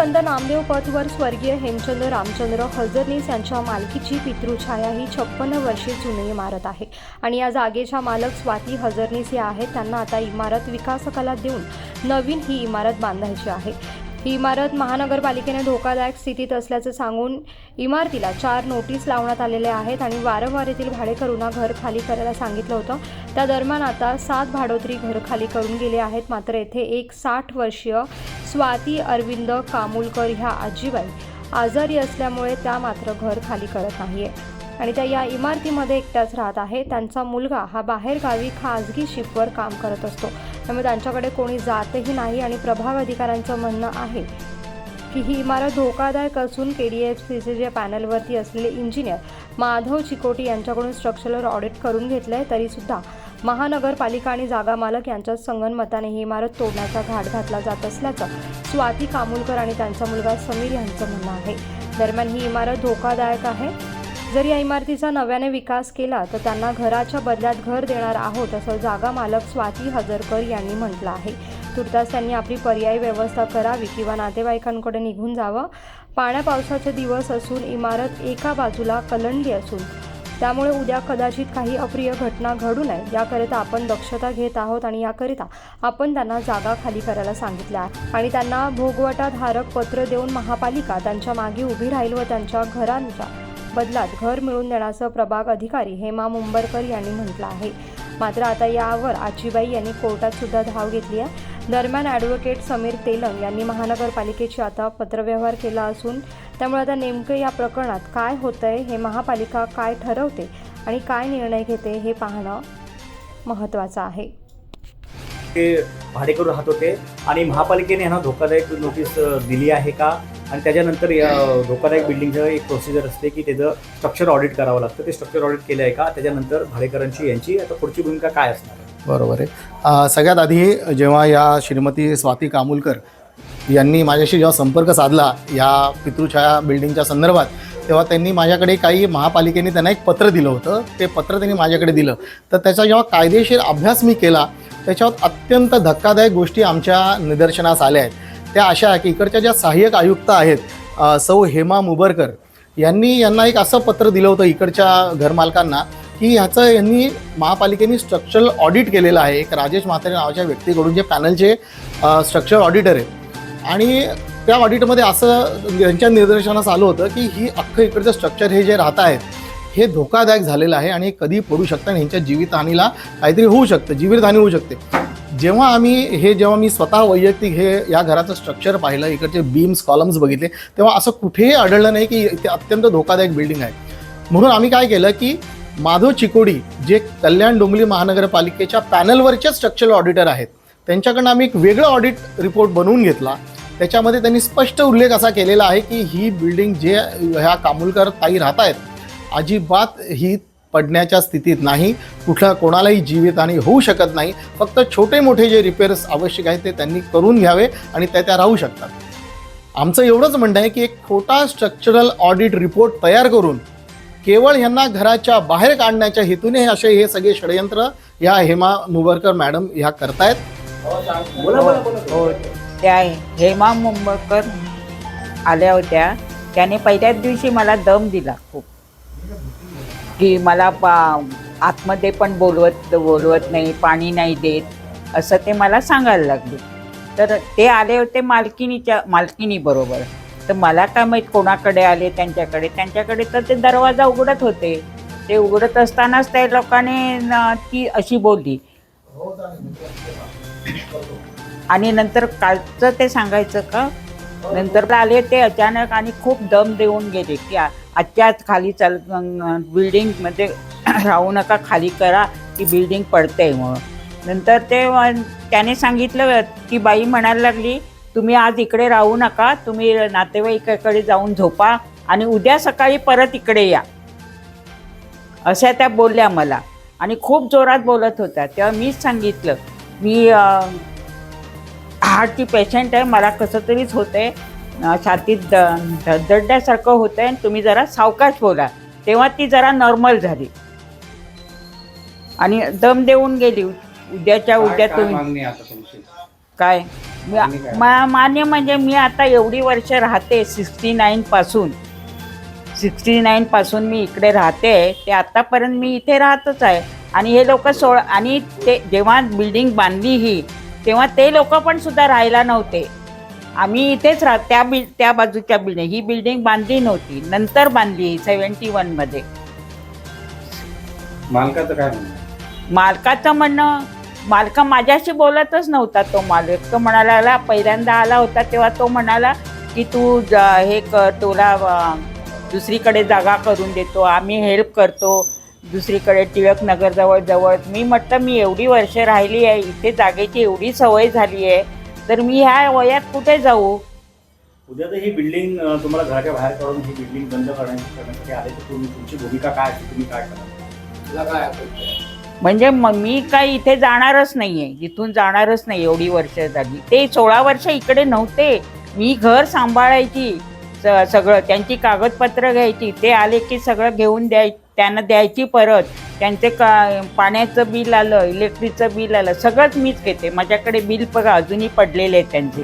संत नामदेव पथवर स्वर्गीय हेमचंद्र रामचंद्र हजरनीस यांच्या मालकीची पितृछाया ही छप्पन्न वर्षे जुनी इमारत आहे. आणि या जागेच्या मालक स्वाती हजरनीस या आहेत. त्यांना आता इमारत विकासकाला देऊन नवीन ही इमारत बांधायची आहे. ही इमारत महानगरपालिकेने धोकादायक स्थितीत असल्याचं सांगून इमारतीला चार नोटीस लावण्यात आलेल्या आहेत आणि वारंवार येथील भाडेकरूंना घर खाली करायला सांगितलं होतं. त्या दरम्यान आता सात भाडोत्री घर खाली करून गेले आहेत. मात्र येथे एक साठ वर्षीय स्वाती अरविंद कामुलकर ह्या आजीबाई आजारी असल्यामुळे त्या मात्र घर खाली करत नाहीये. आणि त्या या इमारतीमध्ये एकट्याच राहत आहे. त्यांचा मुलगा हा बाहेरगावी खाजगी शिपवर काम करत असतो. त्यामुळे त्यांच्याकडे कोणी जातही नाही आणि प्रभाग अधिकाऱ्यांचं म्हणणं आहे की ही इमारत धोकादायक असून के डी एफ सीसीच्या पॅनलवरती असलेले इंजिनियर माधव चिकोटी यांच्याकडून स्ट्रक्चरल ऑडिट करून घेतलं आहे तरीसुद्धा महानगरपालिका आणि जागा मालक यांच्या संगनमताने ही इमारत तोडण्याचा घाट घातला जात असल्याचं स्वाती कामुलकर आणि त्यांचा मुलगा समीर यांचं म्हणणं आहे. दरम्यान ही इमारत धोकादायक आहे. जर या इमारतीचा नव्याने विकास केला तर त्यांना घराच्या बदल्यात घर देणार आहोत असं जागा मालक स्वाती हजरकर यांनी म्हटलं आहे. तुर्तास त्यांनी आपली पर्यायी व्यवस्था करावी किंवा नातेवाईकांकडे निघून जावं. पाण्या पावसाचे दिवस असून इमारत एका बाजूला कलंडली असून त्यामुळे उद्या कदाचित काही अप्रिय घटना घडू नये. याकरिता आपण दक्षता घेत आहोत आणि याकरिता आपण त्यांना जागा खाली करायला सांगितलं आहे. आणि त्यांना भोगवटाधारक पत्र देऊन महापालिका त्यांच्या मागे उभी राहील व त्यांच्या घरांच्या बदलात घर मिळवून देण्याचं प्रभाग अधिकारी हेमा मुंबरकर यांनी म्हटलं आहे. मात्र आता यावर आजीबाई यांनी कोर्टात सुद्धा धाव घेतली आहे. दरम्यान ॲडव्होकेट समीर तेलंग यांनी महानगरपालिकेची आता पत्रव्यवहार केला असून त्यामुळे आता नेमकं या प्रकरणात काय होतंय हे महापालिका काय ठरवते आणि काय निर्णय घेते हे पाहणं महत्त्वाचं आहे. ते भाडेकरू राहत होते आणि महापालिकेने यांना धोकादायक नोटीस दिली आहे का? आणि त्याच्यानंतर या धोकादायक बिल्डिंगचं एक प्रोसिजर असते की त्याचं स्ट्रक्चर ऑडिट करावं लागतं. ते स्ट्रक्चर ऑडिट केलं आहे का? त्याच्यानंतर भाडेकरांची यांची आता पुढची भूमिका काय असणार बरोबर आहे. सगळ्यात आधी जेव्हा या श्रीमती स्वाती कामुलकर यांनी माझ्याशी जेव्हा संपर्क साधला या पितृछाया बिल्डिंगच्या संदर्भात तेव्हा त्यांनी माझ्याकडे काही महापालिकेने त्यांना एक पत्र दिलं होतं. ते पत्र त्यांनी माझ्याकडे दिलं. तर त्याचा जेव्हा कायदेशीर अभ्यास मी केला त्याच्यावर अत्यंत धक्कादायक गोष्टी आमच्या निदर्शनास आल्या आहेत. त्या अशा आहे की इकडच्या ज्या सहाय्यक आयुक्त आहेत सौ हेमा मुबरकर यांनी यांना एक असं पत्र दिलं होतं इकडच्या घरमालकांना की ह्याचं यांनी महापालिकेने स्ट्रक्चरल ऑडिट केलेलं आहे. एक राजेश म्हात्रे नावाच्या व्यक्तीकडून जे पॅनलचे स्ट्रक्चर ऑडिटर आहेत. आणि त्या ऑडिटमध्ये असं यांच्या निदर्शनास आलं होतं की ही अख्खं इकडचं स्ट्रक्चर हे जे राहत आहेत हे धोकादायक झालेलं आहे आणि कधी पडू शकतं आणि ह्यांच्या जीवितहानीला काहीतरी होऊ शकतं जीवितहानी होऊ शकते. जेव्हा आम्ही हे जेव्हा मी स्वतः वैयक्तिक हे या घराचं स्ट्रक्चर पाहिलं इकडचे बीम्स कॉलम्स बघितले तेव्हा असं कुठेही आढळलं नाही की ते अत्यंत धोकादायक बिल्डिंग आहे. म्हणून आम्ही काय केलं की माधव चिकोडी जे कल्याण डोंबिवली महानगरपालिकेच्या पॅनलवरचे स्ट्रक्चरल ऑडिटर आहेत त्यांच्याकडनं आम्ही एक वेगळं ऑडिट रिपोर्ट बनवून घेतला. त्याच्यामध्ये त्यांनी स्पष्ट उल्लेख असा केलेला आहे की ही बिल्डिंग जे ह्या कामुलकर ताई राहत आहेत अजिबात ही पडण्याच्या स्थितीत नाही कुठल्या कोणालाही जीवितहानी होऊ शकत नाही फक्त छोटे मोठे जे रिपेअर्स आवश्यक आहेत ते त्यांनी करून घ्यावे आणि त्या त्या राहू शकतात. आमचं एवढंच म्हणणं आहे की एक खोटा स्ट्रक्चरल ऑडिट रिपोर्ट तयार करून केवळ ह्यांना घराच्या बाहेर काढण्याच्या हेतूने असे हे सगळे षडयंत्र या हेमा मुबरकर मॅडम ह्या करतायत. बोला बोला बोला. हो त्या हेमा मुंबळकर आल्या होत्या. त्याने पहिल्याच दिवशी मला दम दिला खूप. की मला पा आतमध्ये पण बोलवत बोलवत नाही पाणी नाही देत असं ते मला सांगायला लागले. तर ते आले होते मालकिनीच्या मालकिनी बरोबर. तर मला काय माहीत कोणाकडे आले त्यांच्याकडे. त्यांच्याकडे तर ते दरवाजा उघडत होते. ते उघडत असतानाच त्या लोकांनी ती अशी बोलली. आणि नंतर कालचं ते सांगायचं का? नंतर आले ते अचानक आणि खूप दम देऊन गेले की आजच्या आज खाली चाल बिल्डिंगमध्ये राहू नका खाली करा ती बिल्डिंग पडते म्हणून. नंतर ते त्याने सांगितलं ती बाई म्हणायला लागली तुम्ही आज इकडे राहू नका तुम्ही नातेवाईकाकडे जाऊन झोपा आणि उद्या सकाळी परत इकडे या. अशा त्या बोलल्या मला. आणि खूप जोरात बोलत होत्या. तेव्हा मीच सांगितलं मी हार्टची पेशंट आहे मला कसं तरीच होते छातीत द- धडधडल्यासारखं होतं आहे तुम्ही जरा सावकाश बोला. तेव्हा ती जरा नॉर्मल झाली. आणि दम देऊन गेली. उद्याच्या उद्या तुम्ही काय? मान्य म्हणजे मी आता एवढी वर्ष राहते सिक्स्टी नाईन पासून. सिक्स्टी नाईन पासून मी इकडे राहते. ते आतापर्यंत मी इथे राहतच आहे. आणि हे लोक सोळ आणि ते जेव्हा बिल्डिंग बांधली ही तेव्हा ते लोक पण सुद्धा राहायला नव्हते. आम्ही इथेच राहत त्या बिल त्या बाजूच्या बिल्डिंग ही बिल्डिंग बांधली नव्हती. नंतर बांधली सेवन्टी वनमध्ये मालकाचं काय म्हणणं? मालकाचं म्हणणं मालका माझ्याशी बोलतच नव्हता तो मालक. तो म्हणाला "आला, पहिल्यांदा आला होता तेव्हा तो म्हणाला की तू जा- हे कर तुला अं, दुसरीकडे जागा करून देतो. आम्ही हेल्प करतो दुसरीकडे टिळक नगरजवळ जवळ मी म्हटलं मी एवढी वर्ष राहिली आहे इथे जागेची एवढी सवय झाली आहे. तर मी ह्या वयात कुठे जाऊ? उद्या तर ही बिल्डिंग तुम्हाला घराच्या बाहेर काढून ही बिल्डिंग बंद करण्यासाठी करण्यासाठी आले तर तुम्ही तुमची भूमिका काय असते तुम्ही काय करा म्हणजे मग मी काही इथे जाणारच नाहीये इथून जाणारच नाही एवढी वर्ष झाली. ते सोळा वर्ष इकडे नव्हते. मी घर सांभाळायची स- सगळं त्यांची कागदपत्र घ्यायची ते आले की सगळं घेऊन द्याय त्यांना द्यायची परत. त्यांचे का पाण्याचं बिल आलं इलेक्ट्रिकचं बिल आलं सगळंच मीच घेते. माझ्याकडे बिल बघा अजूनही पडलेले आहेत त्यांचे.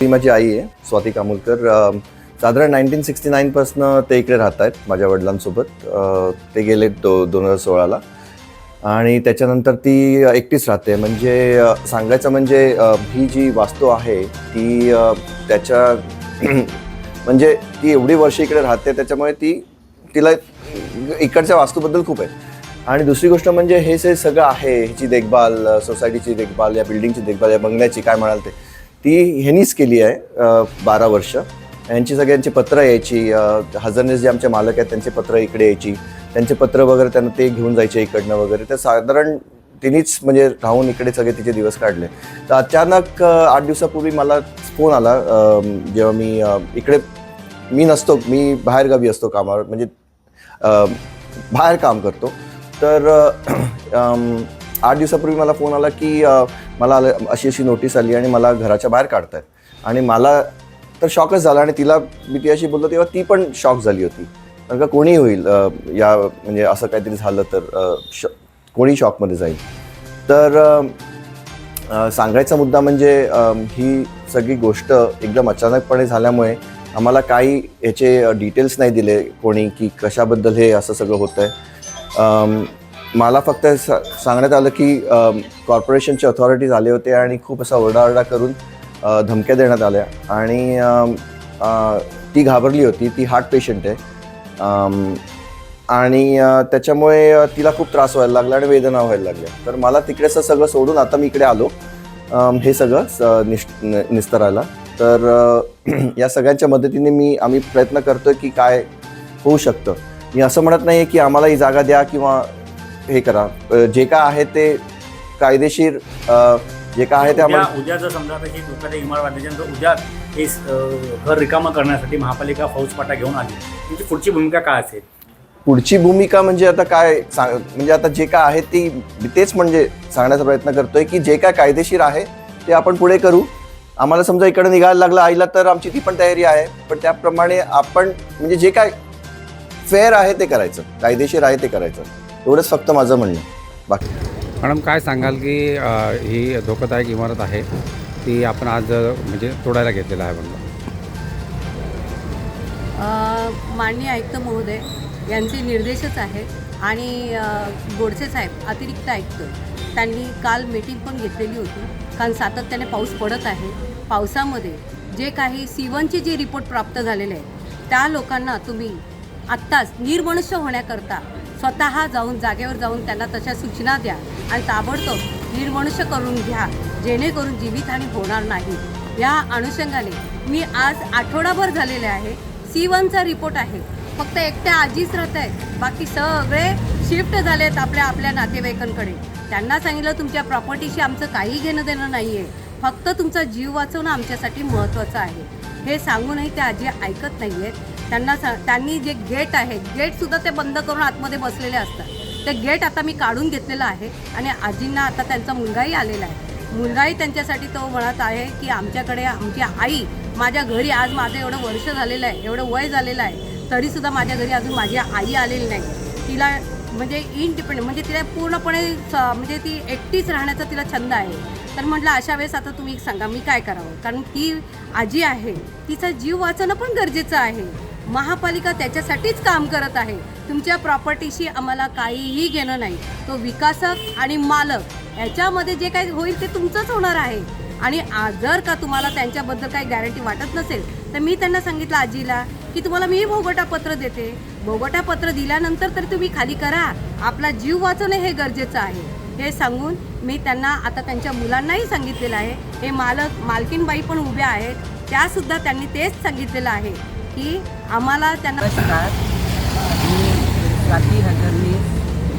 ती माझी आई आहे स्वाती कामुलकर. अं, साधारण नाईन्टीन सिक्स्टी नाईनपासनं ते इकडे राहत आहेत माझ्या वडिलांसोबत. अं, ते गेले दो दोन हजार सोळाला. आणि त्याच्यानंतर ती एकटीच राहते. म्हणजे अं, सांगायचं म्हणजे अं, ही जी वास्तू आहे ती अं, त्याच्या म्हणजे ती एवढी वर्ष इकडे राहते त्याच्यामुळे ती तिला इकडच्या वास्तूबद्दल खूप आहे आणि दुसरी गोष्ट म्हणजे हे जे सगळं आहे ह्याची देखभाल सोसायटीची देखभाल या बिल्डिंगची देखभाल या बंगल्याची काय म्हणाल ते ती ह्यांनीच केली आहे बारा वर्ष. यांची सगळ्यांची पत्रं यायची हजरनेस जे आमचे मालक आहेत त्यांचे पत्र इकडे यायची त्यांचे पत्र वगैरे त्यांना ते घेऊन जायचे इकडनं वगैरे. तर साधारण तिनेच म्हणजे राहून इकडे सगळे तिचे दिवस काढले. तर अचानक आठ दिवसापूर्वी मला फोन आला जेव्हा मी इकडे मी नसतो मी बाहेरगावी असतो कामावर. म्हणजे बाहेर काम करतो. तर आठ दिवसापूर्वी मला फोन आला की मला आलं- अशी अशी नोटीस आली आणि मला घराच्या बाहेर काढतायत. आणि मला तर शॉकच झाला आणि तिला मी ती अशी बोललो तेव्हा ती पण शॉक झाली होती. कारण का कोणी होईल या म्हणजे असं काहीतरी झालं तर श कोणी शॉकमध्ये जाईल. तर सांगायचा मुद्दा म्हणजे ही सगळी गोष्ट एकदम अचानकपणे झाल्यामुळे आम्हाला काही याचे डिटेल्स नाही दिले कोणी की कशाबद्दल हे असं सगळं होतं आहे मला फक्त सा सांगण्यात आलं की कॉर्पोरेशनचे अथॉरिटीज आले होते आणि खूप असा ओरडाओरडा करून धमक्या देण्यात आल्या. आणि ती घाबरली होती ती हार्ट पेशंट आहे. आणि त्याच्यामुळे तिला खूप त्रास व्हायला लागला आणि वेदना व्हायला लागल्या. तर मला तिकडेचं सगळं सोडून आता मी इकडे आलो. हे सगळं स- निश निस्तरायला. तर या सगळ्यांच्या मदतीने मी आम्ही प्रयत्न करतोय की काय होऊ शकतं. मी असं म्हणत नाही की आम्हाला ही जागा द्या किंवा हे करा. जे काय आहे ते कायदेशीर जे काय आहे ते आम्हाला उद्या जर समजा आता ही इमारत उद्या हे घर रिकामं करण्यासाठी महापालिका फौजपाटा घेऊन आली तुमची पुढची भूमिका काय असेल? पुढची भूमिका म्हणजे आता काय सांग म्हणजे आता जे काय आहे ती तेच म्हणजे सांगण्याचा प्रयत्न करतोय की जे काय कायदेशीर आहे ते आपण पुढे करू. आम्हाला समजा इकडे निघायला लागलं आईला तर आमची ती पण तयारी आहे. पण त्याप्रमाणे आपण म्हणजे जे काय फेअर आहे ते करायचं. कायदेशीर आहे ते करायचं. एवढंच फक्त माझं म्हणणं. आहे. बाकी मॅडम काय सांगाल की अ, ही धोकादायक इमारत आहे ती आपण आज अ, म्हणजे तोडायला घेतलेलं आहे म्हणलं. अ, माननीय आयुक्त महोदय यांचे निर्देशच आहेत आणि अ, गोडसे साहेब अतिरिक्त आयुक्त त्यांनी काल मीटिंग पण घेतलेली होती. कारण सातत्याने पाऊस पडत आहे. पावसामध्ये जे काही सीवनचे जे रिपोर्ट प्राप्त झालेले आहेत त्या लोकांना तुम्ही आत्ताच निर्मनुष्य होण्याकरता स्वतः जाऊन जागेवर जाऊन त्यांना तशा सूचना द्या आणि ताबडतोब निर्मनुष्य करून घ्या जेणेकरून जीवितहानी होणार नाही. या अनुषंगाने मी आज आठवडाभर झालेले आहे. सी वनचा रिपोर्ट आहे. फक्त एकट्या आजीच राहत आहेत. बाकी सगळे शिफ्ट झालेत आपल्या आपल्या नातेवाईकांकडे. त्यांना सांगितलं तुमच्या प्रॉपर्टीशी आमचं काही घेणं देणं नाही आहे फक्त तुमचा जीव वाचवणं आमच्यासाठी महत्त्वाचं आहे. हे सांगूनही त्या आजी ऐकत नाही आहेत त्यांना सा त्यांनी जे गेट आहे गेटसुद्धा ते बंद करून आतमध्ये बसलेले असतात. ते गेट आता मी काढून घेतलेलं आहे आणि आजींना आता त्यांचा मुलगाही आलेला आहे. मुलगाही त्यांच्यासाठी तो म्हणत आहे की आमच्याकडे आमची आई माझ्या घरी आज माझं एवढं वर्ष झालेलं आहे एवढं वय झालेलं आहे तरीसुद्धा माझ्या घरी अजून माझी आई आलेली नाही. तिला म्हणजे इनडिपेंड म्हणजे तिला पूर्णपणे स- म्हणजे ती एकटीच राहण्याचा तिला छंद आहे. तर म्हटलं अशा वेळेस आता तुम्ही सांगा मी काय करावं? कारण ती आजी आहे तिचा जीव वाचणं पण गरजेचं आहे. महापालिका त्याच्यासाठीच काम करत आहे. तुमच्या प्रॉपर्टीशी आम्हाला काहीही घेणं नाही. तो विकासक आणि मालक याच्यामध्ये जे काही होईल ते तुमचंच होणार आहे. आणि जर का तुम्हाला त्यांच्याबद्दल काही गॅरंटी वाटत नसेल तर मी त्यांना सांगितलं आजीला की तुम्हाला मी भोगटा पत्र देते. भोगटा पत्र दिल्यानंतर तर तुम्ही खाली करा. आपला जीव वाचवणे हे गरजेचं आहे. हे सांगून मी त्यांना आता त्यांच्या मुलांनाही सांगितलेलं आहे. हे मालक मालकीनबाई पण उभ्या आहेत. त्यासुद्धा त्यांनी तेच सांगितलेलं आहे की आम्हाला त्यांना नमस्कार. मी स्वाती हजरनी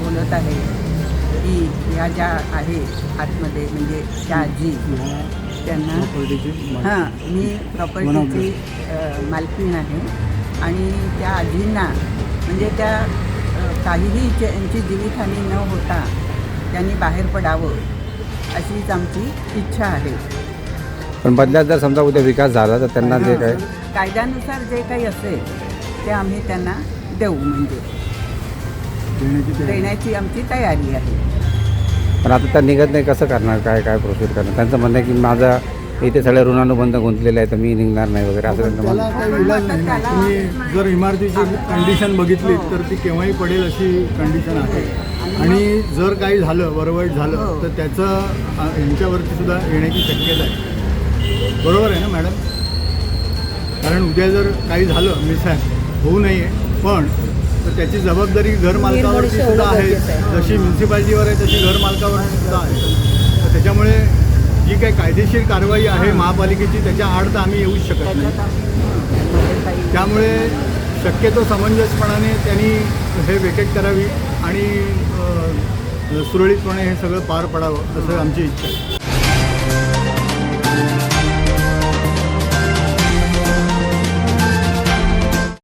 बोलत आहे. की ह्या ज्या आहे आतमध्ये म्हणजे त्या आजी त्यांना हां मी प्रॉपर्टीची मालकीण आहे. आणि त्या आजींना म्हणजे त्या काहीही त्यांची जीवितहानी न होता त्यांनी बाहेर पडावं अशीच आमची इच्छा आहे. पण बदल्यात जर समजा उद्या विकास झाला तर त्यांना जे काय कायद्यानुसार जे काही असेल ते आम्ही त्यांना देऊ म्हणजे. देण्याची आमची तयारी आहे. पण आता त्या निघत नाही कसं करणार काय काय प्रोसेस करणार? त्यांचं म्हणणं आहे की माझा इथे सगळे ऋणानुबंध गुंतलेले आहे तर मी निघणार नाही वगैरे असं त्यांचं म्हणणं आहे. त्याला काही इलाज नाही. ना तुम्ही जर इमारतीची कंडिशन बघितली तर ती केव्हाही पडेल अशी कंडिशन आहे. आणि जर काही झालं वरवाईट झालं तर त्याचं यांच्यावरती सुद्धा येण्याची शक्यता आहे. बरोबर आहे ना मॅडम? कारण उद्या जर काही झालं मिसहॅप होऊ नये पण तर त्याची जबाबदारी घर मालकावरती सुद्धा आहे. जशी म्युन्सिपाल्टीवर आहे तशी घर मालकावरती सुद्धा आहे. तर त्याच्यामुळे जी काही कायदेशीर कारवाई आहे महापालिकेची त्याच्या आड तर आम्ही येऊच शकत नाही. त्यामुळे शक्यतो समंजसपणाने त्यांनी हे वेकेट करावी आणि सुरळीतपणे हे सगळं पार पडावं असं आमची इच्छा आहे.